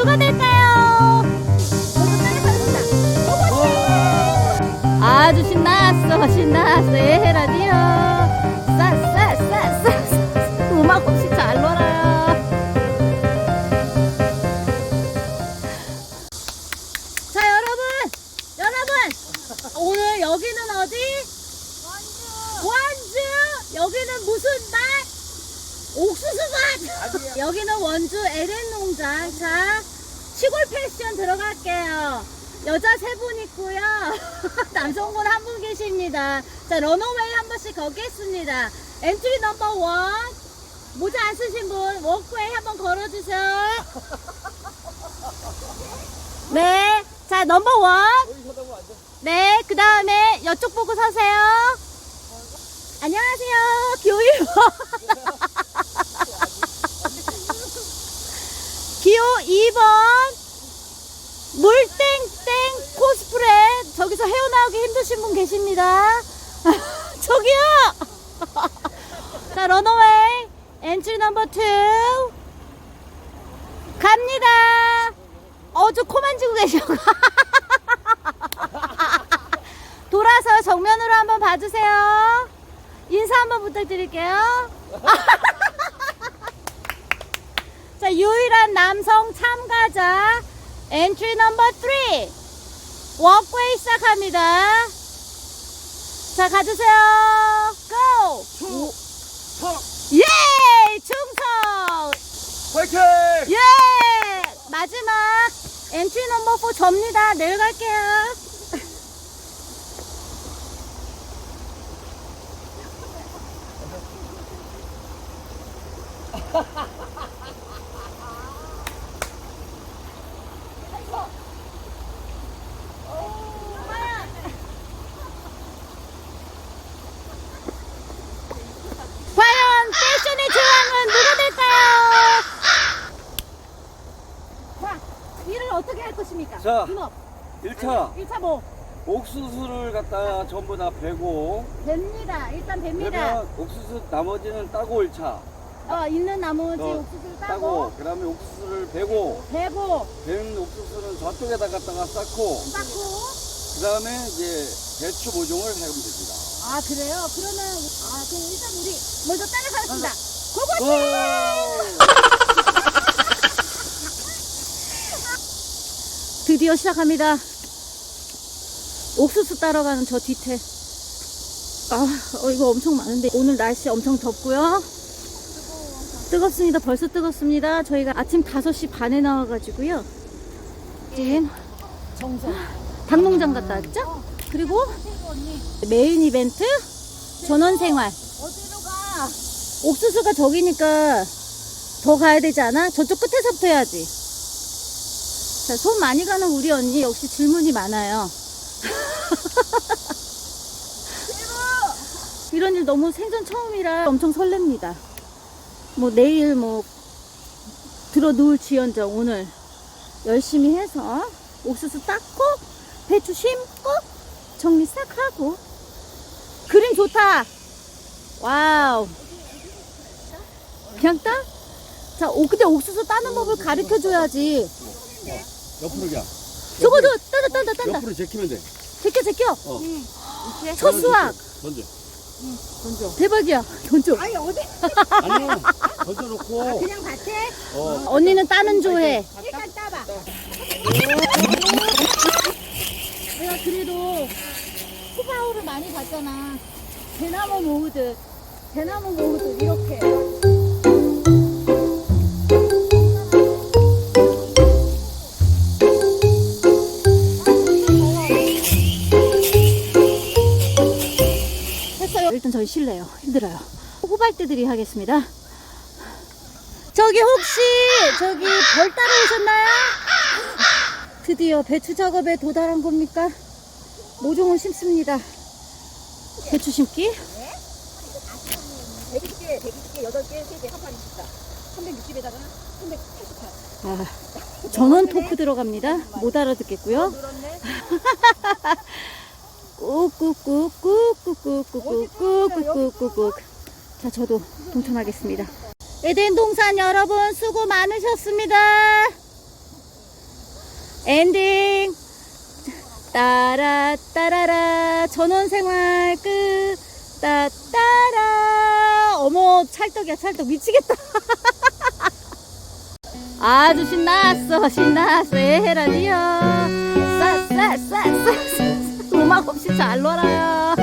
누가 될까요? 아주 신났어 신났어. 예 라디오. 싸싸싸싸 음악 없이 잘 놀아요? 자 여러분. 여러분. 오늘 여기는 어디? 원주. 여기는 무슨 날? 옥수수밭. 여기는 원주 에덴 농장. 자 시골 패션 들어갈게요. 여자 세 분 있고요. 남성분 한 분 계십니다. 자 런어웨이 한 번씩 걷겠습니다. 엔트리 넘버 원. 모자 안 쓰신 분 워크웨이 한번 걸어주세요. 네 자 넘버 원 네 그 다음에 이쪽 보고 서세요. 안녕하세요. 교육 기호 2번 물땡땡 코스프레. 저기서 헤어나오기 힘드신 분 계십니다. 저기요! 자 런어웨이 엔트리 넘버 2 갑니다. 어저 코 만지고 계셔 돌아서 정면으로 한번 봐주세요. 인사 한번 부탁드릴게요. 자, 유일한 남성 참가자 엔트리 넘버 3 워크웨이 시작합니다. 자, 가주세요. 고! 충성 예! 충성! 화이팅! 예! 마지막 엔트리 넘버 4 접니다. 내려갈게요. 과연 패션의 제왕은 누가 될까요? 자, 일을 어떻게 할 것입니까? 자. 분업. 1차 1차 뭐? 옥수수를 갖다가 전부 다 베고 뱀니다. 일단 뱀니다. 그러면 옥수수 나머지는 따고 1차 어, 있는 나머지 어, 옥수수를 따고, 따고 그 다음에 옥수수를 베고 베고, 벤 옥수수는 저쪽에다 갖다가 쌓고 쌓고. 그 다음에 이제 배추 모종을 하면 됩니다 아, 그래요? 그러면, 아, 그럼 일단 우리 먼저 따라가겠습니다. 고고! 드디어 시작합니다. 옥수수 따러 가는 저 뒤태. 아, 어, 이거 엄청 많은데. 오늘 날씨 엄청 덥고요. 뜨겁습니다. 벌써 뜨겁습니다. 저희가 아침 5시 반에 나와가지고요. 지금 닭농장 갔다 왔죠? 그리고 메인 이벤트 전원 생활. 어디로 가? 옥수수가 저기니까 더 가야 되지 않아? 저쪽 끝에서부터 해야지. 자, 손 많이 가는 우리 언니 역시 질문이 많아요. 이런 일 너무 생전 처음이라 엄청 설렙니다. 뭐 내일 뭐 들어 누울 지연정 오늘 열심히 해서 옥수수 닦고 배추 심고 정리 싹 하고 그림 좋다. 와우. 그냥 따? 자, 오, 근데 옥수수 따는 법을 가르쳐 줘야지. 옆으로 가 저거도 따다, 따다, 따다. 옆으로 제키면 돼 제껴, 제껴. 어. 첫 수확. 던져 대박이야. 던져. 아니 어디? 아니요 던져놓고 그냥 밭에 어. 언니는 따는 조해. 일단 따봐. 내가 그래도 후바오를 많이 봤잖아. 대나무 모으듯. 대나무 모으듯, 이렇게. 실례요. 힘들어요. 후발대들이 하겠습니다. 저기 혹시 저기 벌 따러 오셨나요? 드디어 배추 작업에 도달한 겁니까? 모종을 심습니다. 배추 심기? 120개, 120개, 8개, 3개, 한 판이 있다. 360에다가 388. 아, 전원 토크 들어갑니다. 못 알아듣겠고요. 늘었네. 꾹꾹꾹꾹꾹꾹꾹꾹꾹꾹꾹꾹. 자, 저도 동참하겠습니다. 에덴 동산 여러분 수고 많으셨습니다. 엔딩. 따라 따라라 전원 생활 끝. 따 따라. 어머 찰떡이야 찰떡 미치겠다. 아주 신났어 신났어 에헤라디요 싸싸싸싸 음악 없이 잘 놀아요